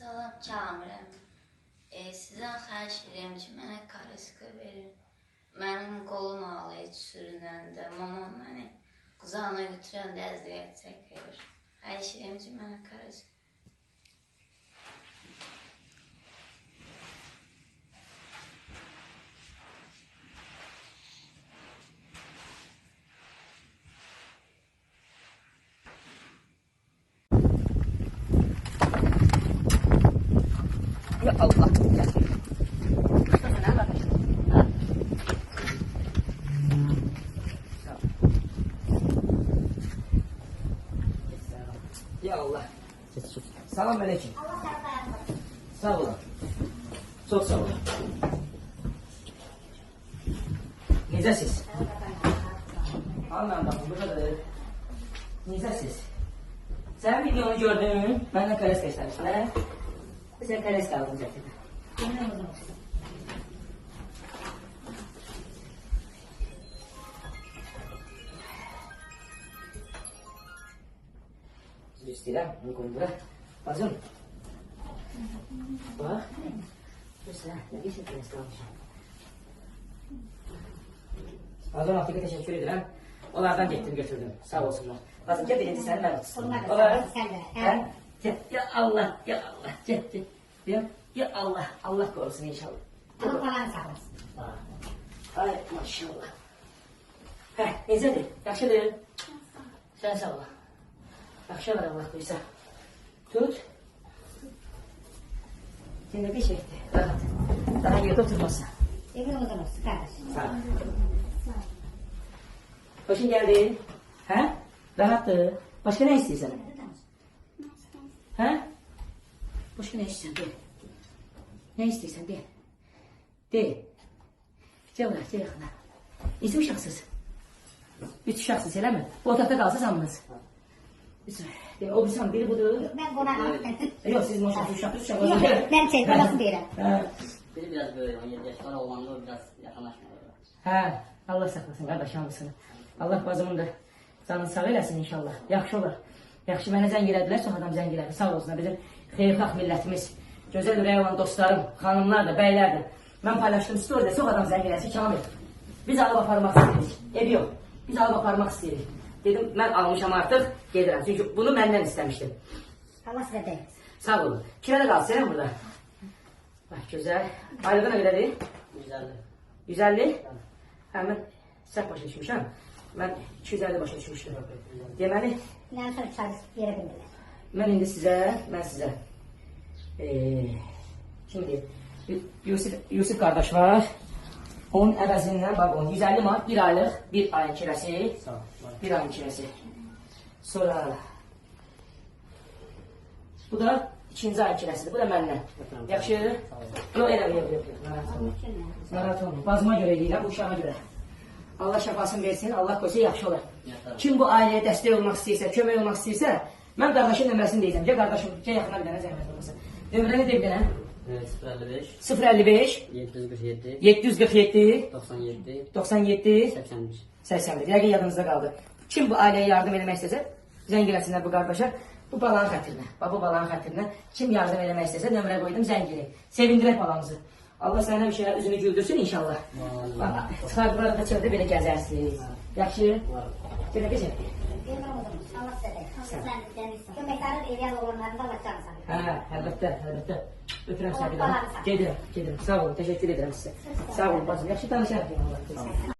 Salam Kamiləm. E, sizdən xahiş edirəm ki, mənə kariska verin. Mənim qolum ağlayır sürünəndə, mamam məni qucağına götürəndə əziyyət çəkir. Xahiş edirəm ki, mənə kariska Allah. Ya. Allah. Selam aleyküm. Sağ olun. Çok sağ olun. Necəsiz? Anlam bakın buradadır. Necəsiz? Sen videonu gördün, kares göstermişsin. He? Sen kares kaldın zaten. Düz istəyirəm, bunu qoyun bura. Bacım. Bax. Dursa, nə geçin kares kalmışam. Azon Afrika teşekkür ederim. Onlardan getdim götürdüm. Sağ olsunlar. Bacım gel birinci ben tutsun. Onlar da sen de. Ya Allah, ya Allah, gel, gel. Ya, ya Allah, Allah korusun inşallah. Allah falan saklasın. Ay maşallah. Hə, necədir? Yaxşıdır? Sən sağ ol. Yaxşı olar Allah qoysa. Tut. Şimdi bir şeydi. Rahat. Daha yerdə oturmasın. Evin olsun kardeşim. Sağ ol. Hoşun geldin. Hə? Rahatdır. Başka ne istiyorsun? Hə? Başka ne istiyorsun? De. Ne istiyorsun? De. De. Buraya, gel yakına. İki uşaqsız. Üç uşaqsız, elə mi? Bu otaqda qalsız hamınız. Üç. De, o birisi biri budur. Ben konağım. Yok, siz maşallah uşaq, üç uşaq. Yok, ben şey, konası değilim. Hə. Biri biraz böyle 17 yaşlar olanlar biraz yakınlaşmıyor. Hə, Allah saxlasın qardaş hamısını. Allah bacımın da canını sağ eləsin inşallah. Yaxşı olar. Yaxşı mənə zəng elədilər, çox adam zəng elədi. Sağ olsunlar bizim xeyirxah millətimiz, gözəl ürəyi olan dostlarım, xanımlar da, bəylər də. Mən paylaşdım storydə çox adam zəng elədi, Kamil. Biz alıb aparmaq istəyirik. Ev yox. Biz alıb aparmaq istəyirik. Dedim mən almışam artıq, gedirəm. Çünki bunu məndən istəmişdim. Allah size de. Sağ olun. Kirədə qalsın burada. Bax gözəl. Aylığı nə qədərdir? Güzeldi. 150? Hə, mən səhv başa düşmüşəm. Mən 250 başa düşmüşdüm. Deməli, Ben sonra çalışıp yere bindiler. mən indi sizə, mən sizə eee şimdi Yusuf Yusuf qardaş var. Onun əvəzindən bax onun 150 manat bir aylıq, bir ayın kirəsi, bir ayın kirəsi. Sonra bu da ikinci ayın kirəsidir. Bu da məndən. Yaxşı? Yox, elə yox, yox, yox. Narahat olma. Narahat olma. Bazıma değil ha, bu uşağa göre. Allah şəfasını versin, Allah qoysa yaxşı olar. Kim bu ailəyə dəstək olmaq istəyirsə, kömək olmaq istəyirsə, mən qardaşın nömrəsini deyəcəm. Gəl qardaşım, gəl yaxına bir dənə zəhmət olmasa. Nömrəni de bir dənə. Evet 055 055 747 747 97 97 81. 81. Yəqin yadınızda qaldı. Kim bu ailəyə yardım eləmək istəsə, zəng eləsinlər bu qardaşa. Bu balanın xətrinə, bu balanın xətrinə kim yardım eləmək istəsə nömrə qoydum zəng elə. Sevindirək balamızı. Allah sənə bir şeyə üzünü güldürsün inşallah. Çıxar burada da çöldə belə gəzərsiniz. Yaxşı? Uzun olsun. Allah denizsin. Köpeklerin evi yalı olanlarında Allah canı sağlık. Hə, əlbəttə, əlbəttə. Öpürəm səni bir daha. olsun. Gedirəm, gedirəm. Sağ olun, təşəkkür edirəm sizə. Sağ olun bacım. Yaxşı danışarıq.